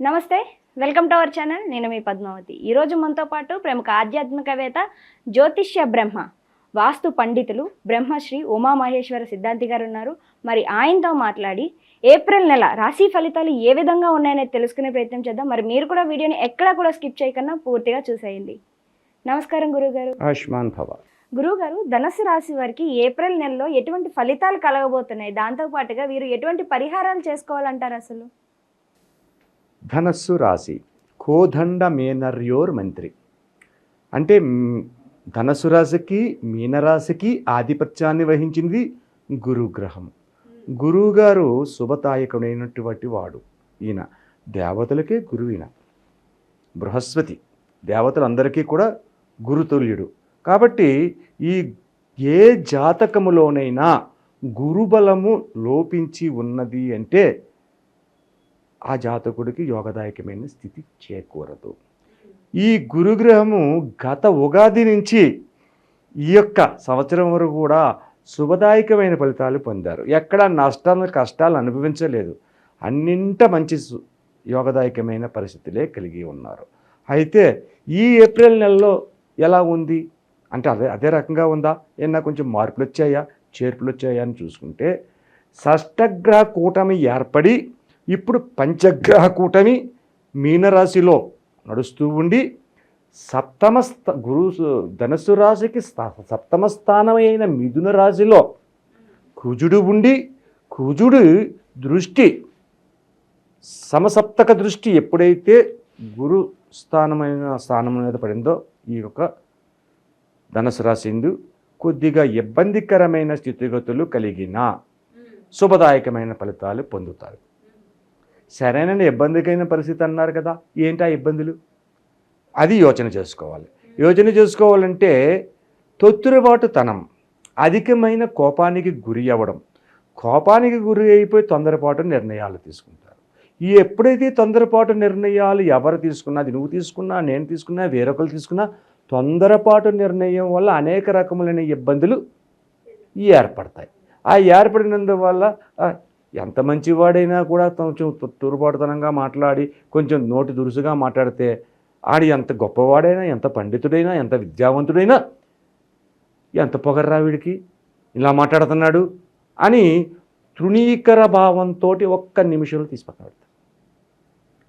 నమస్తే welcome to our channel. నేను మీ పద్మావతి. ఈరోజు మనతో పాటు ప్రముఖ ఆధ్యాత్మికవేత్త జ్యోతిష్య బ్రహ్మ వాస్తు పండితులు బ్రహ్మశ్రీ ఉమామహేశ్వర సిద్ధాంతి గారు ఉన్నారు మరి ఆయనతో మాట్లాడి ఏప్రిల్ నెల రాశి ఫలితాలు ఏ విధంగా ఉన్నాయనేది తెలుసుకునే ప్రయత్నం చేద్దాం. మరి మీరు కూడా వీడియోని ఎక్కడా కూడా స్కిప్ చేయకుండా పూర్తిగా చూసేయండి. నమస్కారం గురుగారు. ఆయుష్మాన్ భవ. గురువుగారు ధనస్సు రాశి వారికి ఏప్రిల్ నెలలో ఎటువంటి ఫలితాలు కలగబోతున్నాయి? దాంతో పాటుగా వీరు ఎటువంటి పరిహారాలు చేసుకోవాలంటారు అసలు? ధనస్సు రాశి కోదండ మేనర్యోర్ మంత్రి అంటే ధనస్సు రాశికి మీనరాశికి ఆధిపత్యాన్ని వహించింది గురుగ్రహం. గురువుగారు శుభదాయకుడైనటువంటి వాడు ఈయన. దేవతలకే గురువు ఈయన. బృహస్పతి. దేవతలందరికీ కూడా గురుతుల్యుడు. కాబట్టి ఈ ఏ జాతకములోనైనా గురుబలము లోపించి ఉన్నది అంటే ఆ జాతకుడికి యోగదాయకమైన స్థితి చేకూరదు. ఈ గురుగ్రహము గత ఉగాది నుంచి ఈ యొక్క సంవత్సరం వరకు కూడా శుభదాయకమైన ఫలితాలు పొందారు. ఎక్కడ నష్టాలు కష్టాలు అనుభవించలేదు. అన్నింట మంచి యోగదాయకమైన పరిస్థితులే కలిగి ఉన్నారు. అయితే ఈ ఏప్రిల్ నెలలో ఎలా ఉంది? అంటే అదే అదే రకంగా ఉందా? ఏమన్నా కొంచెం మార్పులు వచ్చాయా చేర్పులు వచ్చాయా అని చూసుకుంటే షష్టగ్రహ కూటమి ఏర్పడి ఇప్పుడు పంచగ్రహ కూటమి మీనరాశిలో నడుస్తూ ఉండి సప్తమ స్థ గురు ధనస్సు రాశికి స్థ- సప్తమ స్థానమైన మిథున రాశిలో కుజుడు ఉండి కుజుడు దృష్టి సమసప్తక దృష్టి ఎప్పుడైతే గురు స్థానమైన స్థానం మీద పడిందో ఈ యొక్క ధనుసు రాశి ఎందు కొద్దిగా ఇబ్బందికరమైన స్థితిగతులు కలిగిన శుభదాయకమైన ఫలితాలు పొందుతారు. సరైన ఇబ్బందికైన పరిస్థితి అన్నారు కదా ఏంటి ఆ ఇబ్బందులు? అది యోచన చేసుకోవాలి. యోచన చేసుకోవాలంటే తొత్తురుబాటుతనం అధికమైన కోపానికి గురి అవ్వడం. కోపానికి గురి అయిపోయి తొందరపాటు నిర్ణయాలు తీసుకుంటారు. ఈ ఎప్పుడైతే తొందరపాటు నిర్ణయాలు ఎవరు తీసుకున్నా అది నువ్వు తీసుకున్నా నేను తీసుకున్నా వేరొకరు తీసుకున్నా తొందరపాటు నిర్ణయం వల్ల అనేక రకములైన ఇబ్బందులు ఏర్పడతాయి. ఆ ఏర్పడినందువల్ల ఎంత మంచివాడైనా కూడా కొంచెం తు- మాట్లాడి కొంచెం నోటి దురుసుగా మాట్లాడితే ఆడి ఎంత గొప్పవాడైనా ఎంత పండితుడైనా ఎంత విద్యావంతుడైనా ఎంత పొగర్రా వీడికి? ఇలా మాట్లాడుతున్నాడు అని తృణీకర భావంతో ఒక్క నిమిషంలో తీసి పక్కన పెడతారు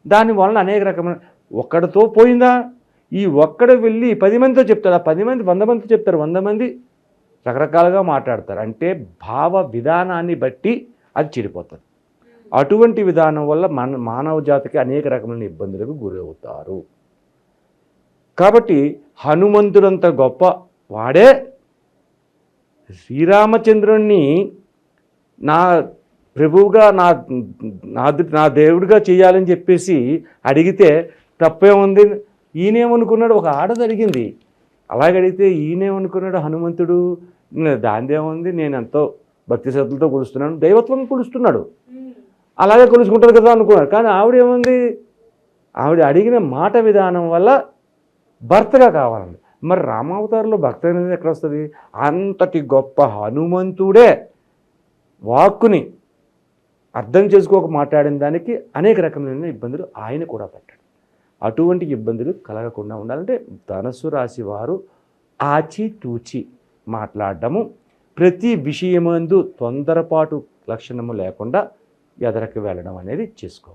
దానివలన అనేక రకమైన ఒక్కడితో పోయిందా? ఈ ఒక్కడ వెళ్ళి పది మందితో చెప్తారు ఆ పది మంది వంద మందితో చెప్తారు వంద మంది రకరకాలుగా మాట్లాడతారు. అంటే భావ విధానాన్ని బట్టి అది చెడిపోతుంది. అటువంటి విధానం వల్ల మన మానవ జాతికి అనేక రకమైన ఇబ్బందులకు గురవుతారు. కాబట్టి హనుమంతుడంత గొప్ప వాడే శ్రీరామచంద్రుణ్ణి నా ప్రభువుగా నా నా నా దేవుడిగా చేయాలని చెప్పేసి అడిగితే తప్పేముంది ఈయనేమనుకున్నాడు? ఒక ఆడది అడిగింది అలాగ అడిగితే ఈయనేమనుకున్నాడు? హనుమంతుడు దాందేముంది నేను ఎంతో భక్తి శ్రద్ధలతో కొలుస్తున్నాను దైవత్వం కొలుస్తున్నాడు. అలాగే కొలుసుకుంటారు కదా అనుకున్నాడు. కానీ ఆవిడ ఏముంది ఆవిడ అడిగిన మాట విధానం వల్ల భర్తగా కావాలండి మరి రామావతారంలో భక్త అనేది ఎక్కడ వస్తుంది? అంతటి గొప్ప హనుమంతుడే వాక్కుని అర్థం చేసుకోక మాట్లాడిన దానికి అనేక రకమైన ఇబ్బందులు ఆయన కూడా పెట్టాడు అటువంటి ఇబ్బందులు కలగకుండా ఉండాలంటే ధనస్సు రాశి వారు ఆచితూచి మాట్లాడడము ప్రతి విషయమందు తొందరపాటు లక్షణము లేకుండా ఎదరకు వెళ్ళడం అనేది చేసుకో.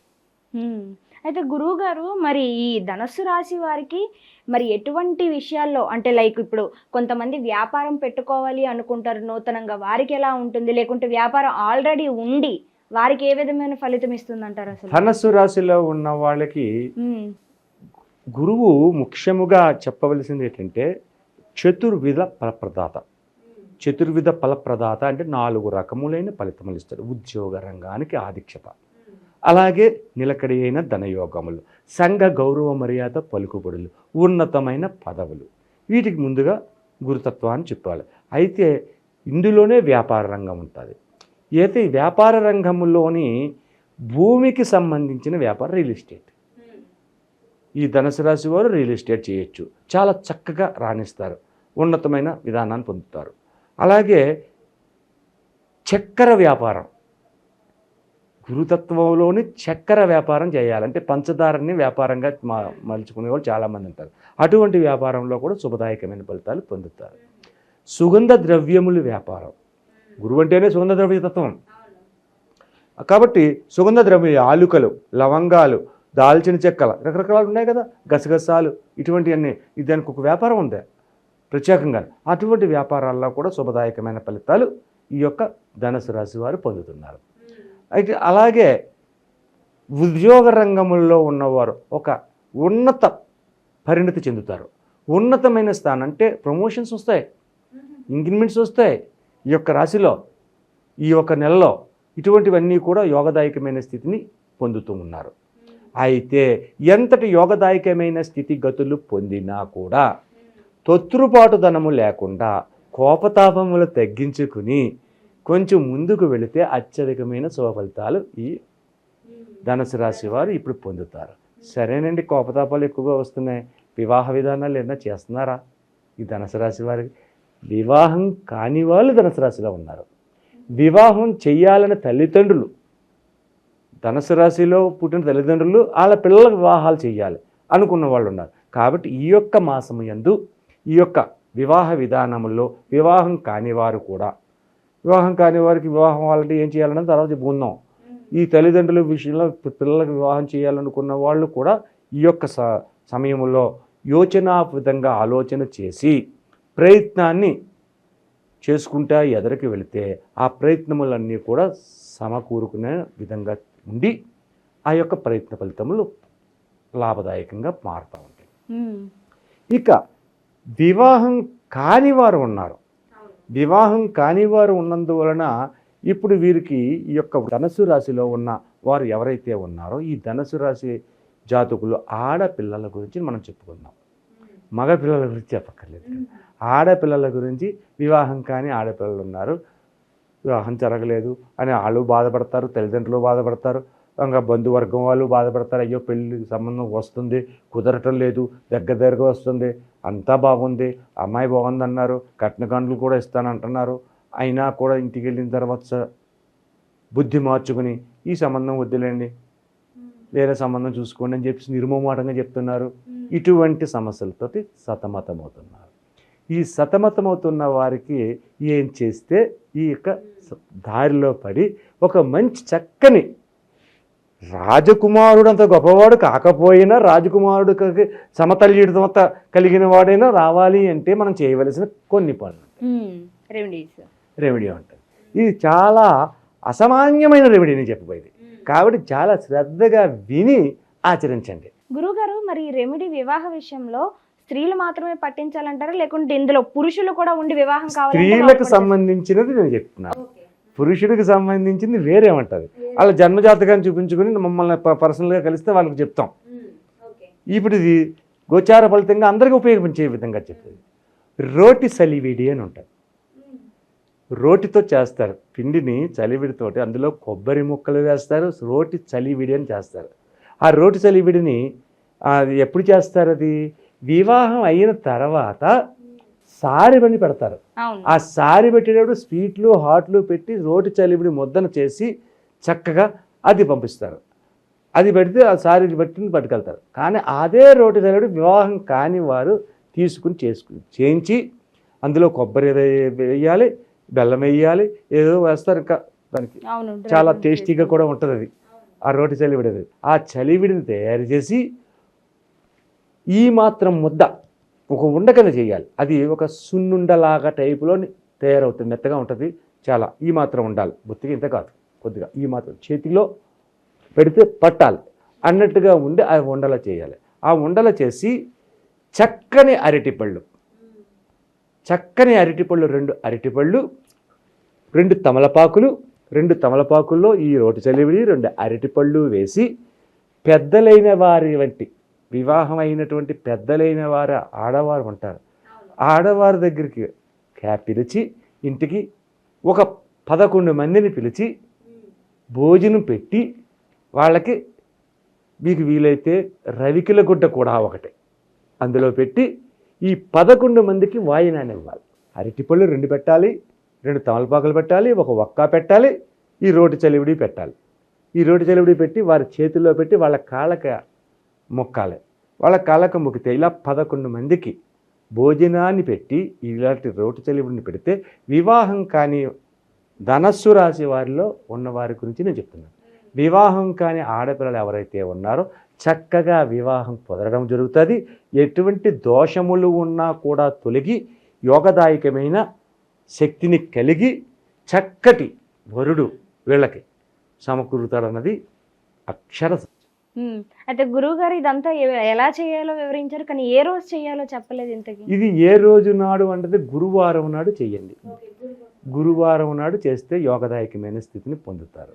అయితే గురువు గారు మరి ఈ ధనస్సు రాశి వారికి మరి ఎటువంటి విషయాల్లో అంటే లైక్ ఇప్పుడు కొంతమంది వ్యాపారం పెట్టుకోవాలి అనుకుంటారు నూతనంగా వారికి ఎలా ఉంటుంది? లేకుంటే వ్యాపారం ఆల్రెడీ ఉండి వారికి ఏ విధమైన ఫలితం ఇస్తుంది అంటారు అసలు? ధనస్సు రాశిలో ఉన్న వాళ్ళకి. గురువు ముఖ్యముగా చెప్పవలసింది ఏంటంటే చతుర్విధ ఫలప్రదాత. చతుర్విధ ఫలప్రదాత అంటే నాలుగు రకములైన ఫలితములు ఇస్తాడు. ఉద్యోగ రంగానికి ఆధిక్యత అలాగే నిలకడి అయిన ధనయోగములు సంఘ గౌరవ మర్యాద పలుకుబడులు ఉన్నతమైన పదవులు. వీటికి ముందుగా గురుతత్వాన్ని చెప్పాలి. అయితే ఇందులోనే వ్యాపార రంగం ఉంటుంది. అయితే ఈ వ్యాపార రంగంలోని భూమికి సంబంధించిన వ్యాపారం రియల్ ఎస్టేట్. ఈ ధనుసు రాశి వారు రియల్ ఎస్టేట్ చేయొచ్చు. చాలా చక్కగా రాణిస్తారు. ఉన్నతమైన విధానాన్ని పొందుతారు. అలాగే చక్కెర వ్యాపారం. గురుతత్వంలోని చక్కెర వ్యాపారం చేయాలంటే పంచదారని వ్యాపారంగా మా మలుచుకునే వాళ్ళు చాలామంది ఉంటారు. అటువంటి వ్యాపారంలో కూడా శుభదాయకమైన ఫలితాలు పొందుతారు. సుగంధ ద్రవ్యములు వ్యాపారం. గురువు అంటేనే సుగంధ ద్రవ్యతత్వం కాబట్టి సుగంధ ద్రవ్య ఆలుకలు లవంగాలు దాల్చిన చెక్కలు రకరకాలు ఉన్నాయి కదా. గసగసాలు ఇటువంటివన్నీ. ఇది దానికి ఒక వ్యాపారం ఉంది. ప్రత్యేకంగా అటువంటి వ్యాపారాల్లో కూడా శుభదాయకమైన ఫలితాలు ఈ యొక్క ధనుసు రాశి వారు పొందుతున్నారు. అయితే అలాగే ఉద్యోగ రంగంలో ఉన్నవారు ఒక ఉన్నత పరిణతి చెందుతారు. ఉన్నతమైన స్థానం అంటే ప్రమోషన్స్ వస్తాయి. ఇంక్రిమెంట్స్ వస్తాయి. ఈ యొక్క రాశిలో ఈ యొక్క నెలలో ఇటువంటివన్నీ కూడా యోగదాయకమైన స్థితిని పొందుతూ ఉన్నారు. అయితే ఎంతటి యోగదాయకమైన స్థితిగతులు పొందినా కూడా తొత్తురుపాటుదనము లేకుండా కోపతాపములు తగ్గించుకుని కొంచెం ముందుకు వెళితే అత్యధికమైన శుభఫలితాలు ఈ ధనుసు రాశి వారు ఇప్పుడు పొందుతారు. సరేనండి కోపతాపాలు ఎక్కువగా వస్తున్నాయి. వివాహ విధానాలు ఏమైనా చేస్తున్నారా? ఈ ధనుసు రాశి వారికి వివాహం కాని వాళ్ళు ధనుసు రాశిలో ఉన్నారు. వివాహం చేయాలని తల్లిదండ్రులు ధనుసు రాశిలో పుట్టిన తల్లిదండ్రులు వాళ్ళ పిల్లలకు వివాహాలు చేయాలి అనుకున్న వాళ్ళు ఉన్నారు. కాబట్టి ఈ యొక్క మాసము యందు ఈ యొక్క వివాహ విధానములో వివాహం కాని వారు కూడా వివాహం కాని వారికి వివాహం వాళ్ళంటే ఏం చేయాలన్నది తర్వాత చెప్పుకుందాం ఈ తల్లిదండ్రుల విషయంలో పిల్లలకు వివాహం చేయాలనుకున్న వాళ్ళు కూడా ఈ యొక్క స సమయంలో యోచనావిధంగా ఆలోచన చేసి ప్రయత్నాన్ని చేసుకుంటా ఎదరికి వెళితే ఆ ప్రయత్నములన్నీ కూడా సమకూరుకునే విధంగా ఉండి ఆ యొక్క ప్రయత్న ఫలితములు లాభదాయకంగా మారుతూ ఉంటాయి. ఇక వివాహం కాని వారు ఉన్నారు వివాహం కాని వారు ఉన్నందువలన ఇప్పుడు వీరికి ఈ యొక్క ధనస్సు రాశిలో ఉన్న వారు ఎవరైతే ఉన్నారో ఈ ధనస్సు రాశి జాతకులు ఆడపిల్లల గురించి మనం చెప్పుకుందాం. మగ పిల్లల గురించి చెప్పక్కర్లేదు. ఆడపిల్లల గురించి వివాహం కాని ఆడపిల్లలు ఉన్నారు. వివాహం జరగలేదు అని వాళ్ళు బాధపడతారు తల్లిదండ్రులు బాధపడతారు ఇంకా బంధువర్గం వాళ్ళు బాధపడతారు. అయ్యో పెళ్ళి సంబంధం వస్తుంది కుదరటం లేదు దగ్గర దగ్గరగా వస్తుంది. అంతా బాగుంది అమ్మాయి బాగుంది అన్నారు కట్నకాండ్లు కూడా ఇస్తానంటున్నారు. అయినా కూడా ఇంటికి వెళ్ళిన తర్వాత బుద్ధి మార్చుకుని ఈ సంబంధం వద్దులేండి వేరే సంబంధం చూసుకోండి అని చెప్పి నిర్మోమాటంగా చెప్తున్నారు. ఇటువంటి సమస్యలతోటి సతమతమవుతున్నారు. ఈ సతమతమవుతున్న వారికి ఏం చేస్తే ఈ యొక్క దారిలో పడి ఒక మంచి చక్కని రాజకుమారుడు అంత గొప్పవాడు కాకపోయినా రాజకుమారుడికి సమతల్యుడితో కలిగిన వాడైనా రావాలి అంటే మనం చేయవలసిన కొన్ని పనులు. రెమెడీ ఉంటుంది ఇది చాలా అసామాన్యమైన రెమెడీ నేను చెప్పబోయేది. కాబట్టి చాలా శ్రద్ధగా విని ఆచరించండి. గురుగారు మరి రెమెడీ వివాహ విషయంలో స్త్రీలు మాత్రమే పట్టించాలంటారా? లేకుంటే ఇందులో పురుషులు కూడా ఉండి వివాహం వాళ్ళు స్త్రీలకు సంబంధించినది నేను చెప్తున్నాను. పురుషుడికి సంబంధించింది వేరే ఉంటుంది వాళ్ళ జన్మజాతకాన్ని చూపించుకుని మమ్మల్ని పర్సనల్గా కలిస్తే వాళ్ళకి చెప్తాం. ఓకే. ఇప్పుడు ఇది గోచార ఫలితంగా అందరికీ ఉపయోగించే విధంగా చెప్తుంది. రోటి సలివిడి అని ఉంటుంది. ఉమ్. రోటితో చేస్తారు. పిండిని చలివిడితోటి అందులో కొబ్బరి ముక్కలు వేస్తారు. రోటి చలివిడి అని చేస్తారు. ఆ రోటి చలివిడిని అది ఎప్పుడు చేస్తారు అది? వివాహం అయిన తర్వాత సారి పని పెడతారు. ఆ సారి పెట్టేటప్పుడు స్వీట్లు హాట్లు పెట్టి రోటి చలివిడి ముద్దను చేసి చక్కగా అది పంపిస్తారు. అది పెడితే ఆ సారీ బట్టి పట్టుకెళ్తారు. కానీ అదే రోటి చలివిడి వివాహం కాని వారు తీసుకుని చేసుకుని చేయించి అందులో కొబ్బరి ఏదో వేయాలి బెల్లం వేయాలి ఏదో వేస్తారు ఇంకా దానికి. చాలా టేస్టీగా కూడా ఉంటుంది అది. ఆ రోటి చలివిడి అది ఆ చలివిడిని తయారు చేసి ఈ మాత్రం ముద్ద ఒక ఉండ కింద చేయాలి. అది ఒక సున్నుండలాగా టైపులో తయారవుతుంది. మెత్తగా ఉంటుంది. చాలా. ఈ మాత్రం ఉండాలి. బొత్తిగా ఇంత కాదు. కొద్దిగా ఈ మాత్రం చేతిలో పెడితే పట్టాలి. అన్నట్టుగా ఉండి ఆ ఉండలు చేయాలి. ఆ ఉండల చేసి చక్కని అరటిపళ్ళు చక్కని అరటిపళ్ళు రెండు అరటిపళ్ళు రెండు తమలపాకులు రెండు తమలపాకుల్లో ఈ రోటి చలివిడి రెండు అరటిపళ్ళు వేసి పెద్దలైన వారి వంటి వివాహం అయినటువంటి పెద్దలైన వారు ఆడవారు ఉంటారు. ఆడవారి దగ్గరికి క్యాప్ పిలిచి ఇంటికి ఒక పదకొండు మందిని పిలిచి భోజనం పెట్టి వాళ్ళకి మీకు వీలైతే రవికిల గుడ్డ కూడా ఒకటి. అందులో పెట్టి ఈ పదకొండు మందికి వాయినాన్ని ఇవ్వాలి. అరటిపళ్ళు రెండు పెట్టాలి రెండు తమలపాకులు పెట్టాలి ఒక ఒక్క పెట్టాలి ఈ రోటి చలివిడి పెట్టాలి. ఈ రోటి చలివిడి పెట్టి వారి చేతుల్లో పెట్టి వాళ్ళ కాళ్ళక మొక్కాలి. వాళ్ళ కాళ్ళక మొక్కితే ఇలా పదకొండు మందికి భోజనాన్ని పెట్టి ఇలాంటి రోటి చలివిడిని పెడితే వివాహం కాని ధనస్సు రాశి వారిలో ఉన్న వారి గురించి నేను చెప్తున్నాను. వివాహం కాని ఆడపిల్లలు ఎవరైతే ఉన్నారో చక్కగా వివాహం కుదరడం జరుగుతుంది. ఎటువంటి దోషములు ఉన్నా కూడా తొలగి యోగదాయకమైన శక్తిని కలిగి చక్కటి వరుడు వీళ్ళకి సమకూరుతాడన్నది అక్షర. అయితే గురువు గారు ఇదంతా ఎలా చేయాలో వివరించారు? కానీ ఏ రోజు చేయాలో చెప్పలేదు ఇంతకి. ఇది ఏ రోజు నాడు అంటే గురువారం నాడు చెయ్యండి. గురువారం నాడు చేస్తే యోగదాయకమైన స్థితిని పొందుతారు.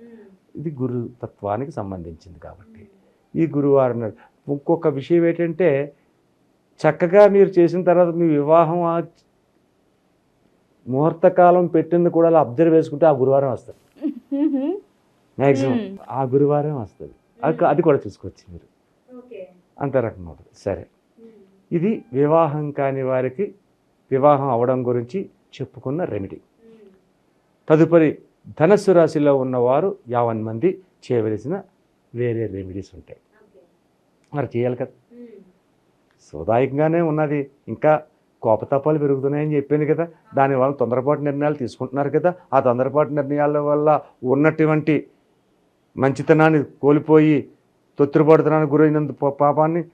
ఇది గురు తత్వానికి సంబంధించింది కాబట్టి. ఈ గురువారం నాడు ఇంకొక విషయం ఏంటంటే చక్కగా మీరు చేసిన తర్వాత మీ వివాహం ఆ ముహూర్తకాలం పెట్టింది కూడా అలా అబ్జర్వ్ చేసుకుంటే ఆ గురువారం వస్తుంది. మ్యాక్సిమం. ఆ గురువారం వస్తుంది. అది అది కూడా చూసుకోవచ్చు మీరు. అంత రకంగా ఉంటుంది. సరే. ఇది వివాహం కాని వారికి వివాహం అవడం గురించి చెప్పుకున్న రెమెడీ తదుపరి ధనస్సు రాశిలో ఉన్నవారు యావన్ మంది చేయవలసిన వేరే రెమెడీస్ ఉంటాయి. మరి చేయాలి కదా. సోదాయకంగానే ఉన్నది. ఇంకా కోపతాపాలు పెరుగుతున్నాయని చెప్పాను కదా. దానివల్ల తొందరపాటు నిర్ణయాలు తీసుకుంటున్నారు కదా. ఆ తొందరపాటు నిర్ణయాల వల్ల ఉన్నటువంటి మంచితనాన్ని కోల్పోయి తొత్తురుపడుతనానికి గురైనందు పాపాన్ని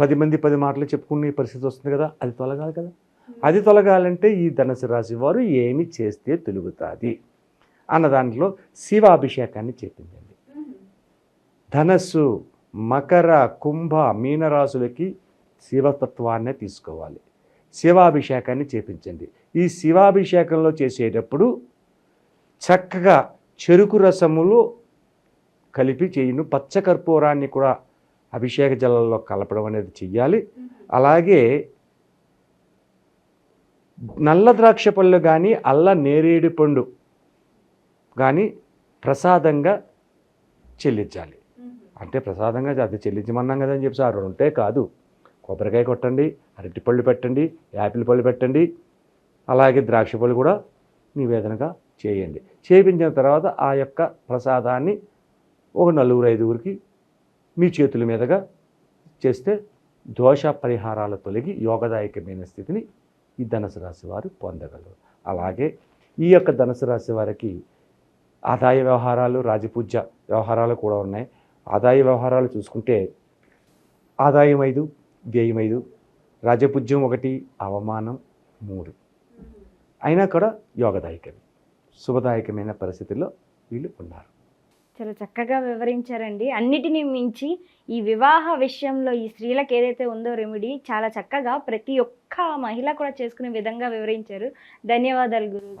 పది మంది పది మాటలు చెప్పుకునే పరిస్థితి వస్తుంది కదా. అది తొలగాలి కదా. అది తొలగాలంటే ఈ ధనుసు రాశి వారు ఏమి చేస్తే తొలుగుతుంది? అన్న దాంట్లో శివాభిషేకాన్ని చేపించండి ధనస్సు మకర కుంభ మీనరాశులకి శివతత్వాన్నే తీసుకోవాలి. శివాభిషేకాన్ని చేపించండి. ఈ శివాభిషేకంలో చేసేటప్పుడు చక్కగా చెరుకు రసములో కలిపి చేయును. పచ్చకర్పూరాన్ని కూడా అభిషేక జలంలో కలపడం అనేది చెయ్యాలి. అలాగే నల్ల ద్రాక్ష పళ్ళు కానీ అల్ల నేరేడు పండు కానీ ప్రసాదంగా చెల్లించాలి. అంటే ప్రసాదంగా అది చెల్లించమన్నాం కదా అని చెప్పి ఆ రెండు ఉంటే కాదు. కొబ్బరికాయ కొట్టండి అరటి పళ్ళు పెట్టండి యాపిల్ పళ్ళు పెట్టండి అలాగే ద్రాక్ష పళ్ళు కూడా నివేదనగా చేయండి. చేపించిన తర్వాత ఆ యొక్క ప్రసాదాన్ని ఒక నలుగురు ఐదుగురికి మీ చేతుల మీదుగా చేస్తే దోష పరిహారాలు తొలగి యోగదాయకమైన స్థితిని ఈ ధనుసు రాశి వారు పొందగలరు. అలాగే ఈ యొక్క ధనుసు రాశి వారికి ఆదాయ వ్యవహారాలు రాజపూజ్య వ్యవహారాలు కూడా ఉన్నాయి. ఆదాయ వ్యవహారాలు చూసుకుంటే ఆదాయం ఐదు వ్యయం ఐదు రాజపూజ్యం ఒకటి అవమానం మూడు. అయినా కూడా యోగదాయకమే శుభదాయకమైన పరిస్థితుల్లో వీళ్ళు ఉన్నారు. చాలా చక్కగా వివరించారండి. అన్నిటినీ మించి ఈ వివాహ విషయంలో ఈ స్త్రీలకు ఏదైతే ఉందో రెమెడీ చాలా చక్కగా ప్రతి ఒక్క మహిళ కూడా చేసుకునే విధంగా వివరించారు. ధన్యవాదాలు గురువు